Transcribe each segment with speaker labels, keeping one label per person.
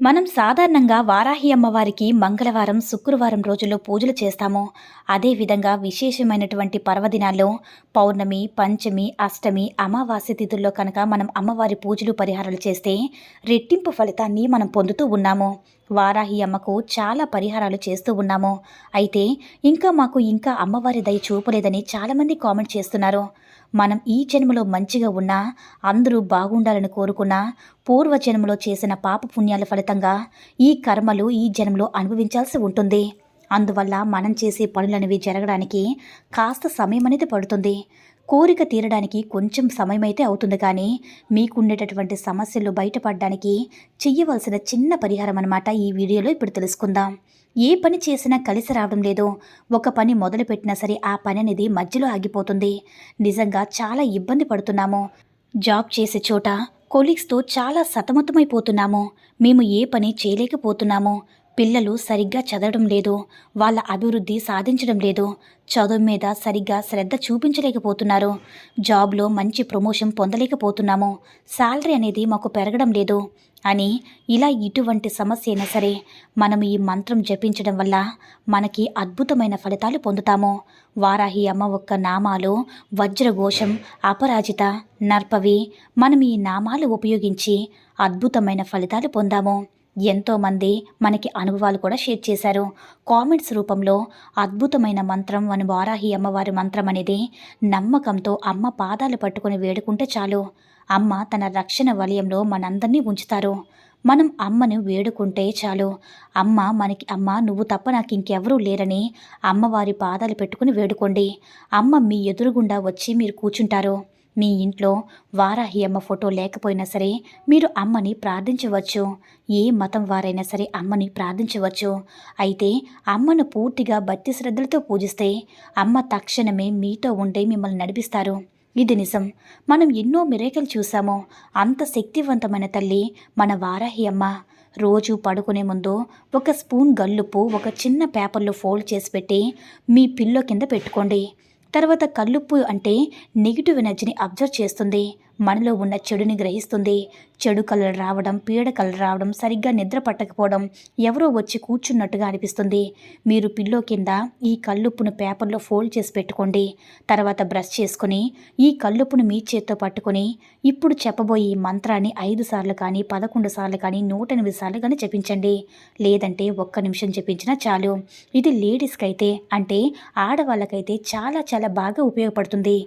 Speaker 1: మనం సాధారణంగా వారాహి అమ్మవారికి మంగళవారం శుక్రవారం రోజుల్లో పూజలు చేస్తాము. అదేవిధంగా విశేషమైనటువంటి పర్వదినాల్లో పౌర్ణమి పంచమి అష్టమి అమావాస్య తిథుల్లో కనుక మనం అమ్మవారి పూజలు పరిహారాలు చేస్తే రెట్టింపు ఫలితాన్ని మనం పొందుతూ ఉన్నాము. వారాహి అమ్మకు చాలా పరిహారాలు చేస్తూ ఉన్నాము. అయితే ఇంకా మాకు ఇంకా అమ్మవారి దయ చూపలేదని చాలామంది కామెంట్ చేస్తున్నారు. మనం ఈ జన్మలో మంచిగా ఉన్నా అందరూ బాగుండాలని కోరుకున్నా పూర్వ జన్మలో చేసిన పాప పుణ్యాల ఫలితంగా ఈ కర్మలు ఈ జన్మలో అనుభవించాల్సి ఉంటుంది. అందువల్ల మనం చేసే పనులనేవి జరగడానికి కాస్త సమయం అనేది పడుతుంది. కోరిక తీరడానికి కొంచెం సమయం అయితే అవుతుంది కానీ మీకుండేటటువంటి సమస్యలు బయటపడడానికి చెయ్యవలసిన చిన్న పరిహారం అన్నమాట ఈ వీడియోలో ఇప్పుడు తెలుసుకుందాం. ఏ పని చేసినా కలిసి రావడం లేదు. ఒక పని మొదలుపెట్టినా సరే ఆ పని అనేది మధ్యలో ఆగిపోతుంది. నిజంగా చాలా ఇబ్బంది పడుతున్నాము. జాబ్ చేసే చోట కొలీగ్స్తో చాలా సతమతమైపోతున్నాము. మేము ఏ పని చేయలేకపోతున్నాము. పిల్లలు సరిగ్గా చదవడం లేదు వాళ్ళ అభివృద్ధి సాధించడం లేదు చదువు మీద సరిగ్గా శ్రద్ధ చూపించలేకపోతున్నారు. జాబ్లో మంచి ప్రమోషన్ పొందలేకపోతున్నాము శాలరీ అనేది మాకు పెరగడం లేదు అని ఇలా ఇటువంటి సమస్య అయినా సరే మనం ఈ మంత్రం జపించడం వల్ల మనకి అద్భుతమైన ఫలితాలు పొందుతాము. వారాహి అమ్మ ఒక్క నామాలు వజ్రఘోషం అపరాజిత నర్పవి మనం ఈ నామాలు ఉపయోగించి అద్భుతమైన ఫలితాలు పొందాము. ఎంతోమంది మనకి అనుభవాలు కూడా షేర్ చేశారు. కామెంట్స్ రూపంలో అద్భుతమైన మంత్రం మన వారాహి అమ్మవారి మంత్రం అనేది నమ్మకంతో అమ్మ పాదాలు పట్టుకొని వేడుకుంటే చాలు. అమ్మ తన రక్షణ వలయంలో మనందరినీ ఉంచుతారు. మనం అమ్మను వేడుకుంటే చాలు. అమ్మ మనకి అమ్మ నువ్వు తప్ప నాకు ఇంకెవరూ లేరని అమ్మవారి పాదాలు పెట్టుకుని వేడుకోండి. అమ్మ మీ ఎదురుగుండా వచ్చి మీరు కూర్చుంటారు. మీ ఇంట్లో వారాహి అమ్మ ఫోటో లేకపోయినా సరే మీరు అమ్మని ప్రార్థించవచ్చు. ఏ మతం వారైనా సరే అమ్మని ప్రార్థించవచ్చు. అయితే అమ్మను పూర్తిగా భక్తి శ్రద్ధలతో పూజిస్తే అమ్మ తక్షణమే మీతో ఉండే మిమ్మల్ని నడిపిస్తారు. ఇది నిజం. మనం ఎన్నో మిరేకలు చూసామో అంత శక్తివంతమైన తల్లి మన వారాహి అమ్మ. రోజు పడుకునే ముందు ఒక స్పూన్ గల్లుపు ఒక చిన్న పేపర్లో ఫోల్డ్ చేసి పెట్టి మీ పిల్లో కింద పెట్టుకోండి. తర్వాత కల్లుప్పు అంటే నెగిటివ్ ఎనర్జీని అబ్జర్వ్ చేస్తుంది. మనలో ఉన్న చెడుని గ్రహిస్తుంది. చెడు కలలు రావడం పీడ కలలు రావడం సరిగ్గా నిద్ర పట్టకపోవడం ఎవరో వచ్చి కూర్చున్నట్టుగా అనిపిస్తుంది. మీరు పిల్లో కింద ఈ కల్లుప్పును పేపర్లో ఫోల్డ్ చేసి పెట్టుకోండి. తర్వాత బ్రష్ చేసుకుని ఈ కల్లుప్పును మీ చేత్తో పట్టుకొని ఇప్పుడు చెప్పబోయే ఈ మంత్రాన్ని ఐదు సార్లు కానీ పదకొండు సార్లు కానీ నూట ఎనిమిది సార్లు కానీ జపించండి లేదంటే ఒక్క నిమిషం జపించినా చాలు. ఇది లేడీస్కి అయితే అంటే ఆడవాళ్ళకైతే చాలా చాలా బాగా ఉపయోగపడుతుంది.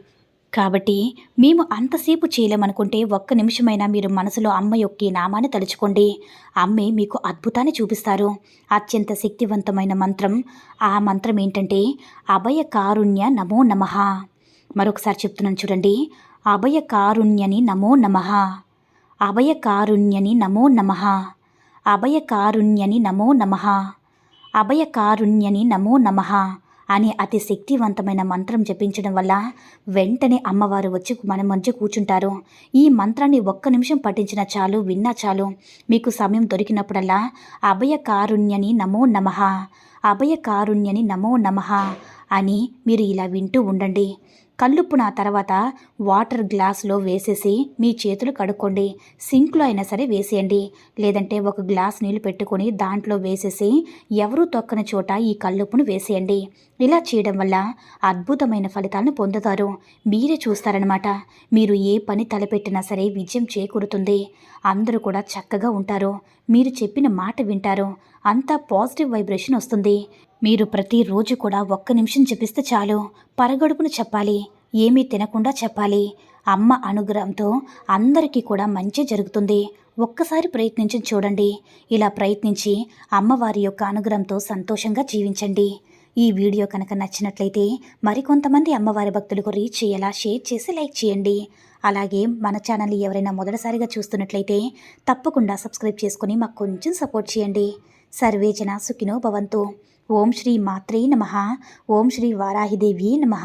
Speaker 1: కాబట్టి మేము అంతసేపు చేయలేమనుకుంటే ఒక్క నిమిషమైనా మీరు మనసులో అమ్మ యొక్క నామాన్ని తలుచుకోండి. అమ్మే మీకు అద్భుతాన్ని చూపిస్తారు. అత్యంత శక్తివంతమైన మంత్రం. ఆ మంత్రం ఏంటంటే అభయ కారుణ్య నమో నమ. మరొకసారి చెప్తున్నాను చూడండి. అభయ కారుణ్యని నమో నమ. అభయ కారుణ్యని నమో నమ. అభయ కారుణ్యని నమో నమ. అభయ కారుణ్యని నమో నమ. అని అతి శక్తివంతమైన మంత్రం జపించడం వల్ల వెంటనే అమ్మవారు వచ్చి మన మధ్య కూర్చుంటారు. ఈ మంత్రాన్ని ఒక్క నిమిషం పఠించిన చాలు విన్నా చాలు. మీకు సమయం దొరికినప్పుడల్లా అభయ కారుణ్యని నమో నమ అభయ కారుణ్యని నమో నమ అని మీరు ఇలా వింటూ ఉండండి. కల్లుప్పు నా తర్వాత వాటర్ గ్లాస్లో వేసేసి మీ చేతులు కడుక్కోండి. సింక్లో అయినా సరే వేసేయండి. లేదంటే ఒక గ్లాస్ నీళ్ళు పెట్టుకొని దాంట్లో వేసేసి ఎవరూ తొక్కని చోట ఈ కల్లుప్పును వేసేయండి. ఇలా చేయడం వల్ల అద్భుతమైన ఫలితాలను పొందుతారు. మీరే చూస్తారనమాట మీరు ఏ పని తలపెట్టినా సరే విజయం చేకూరుతుంది. అందరూ కూడా చక్కగా ఉంటారు. మీరు చెప్పిన మాట వింటారు. అంతా పాజిటివ్ వైబ్రేషన్ వస్తుంది. మీరు ప్రతిరోజు కూడా ఒక్క నిమిషం జపిస్తే చాలు. పరగడుపును చెప్పాలి. ఏమీ తినకుండా చెప్పాలి. అమ్మ అనుగ్రహంతో అందరికీ కూడా మంచి జరుగుతుంది. ఒక్కసారి ప్రయత్నించి చూడండి. ఇలా ప్రయత్నించి అమ్మవారి యొక్క అనుగ్రహంతో సంతోషంగా జీవించండి. ఈ వీడియో కనుక నచ్చినట్లయితే మరికొంతమంది అమ్మవారి భక్తులకు రీచ్ అయ్యేలా షేర్ చేసి లైక్ చేయండి. అలాగే మన ఛానల్ని ఎవరైనా మొదటిసారిగా చూస్తున్నట్లయితే తప్పకుండా సబ్స్క్రైబ్ చేసుకుని మాకు కొంచెం సపోర్ట్ చేయండి. సర్వేజన సుఖినో భవంతు. ఓం శ్రీ మాత్రే నమ. ఓం శ్రీ వారాహిదేవి నమ.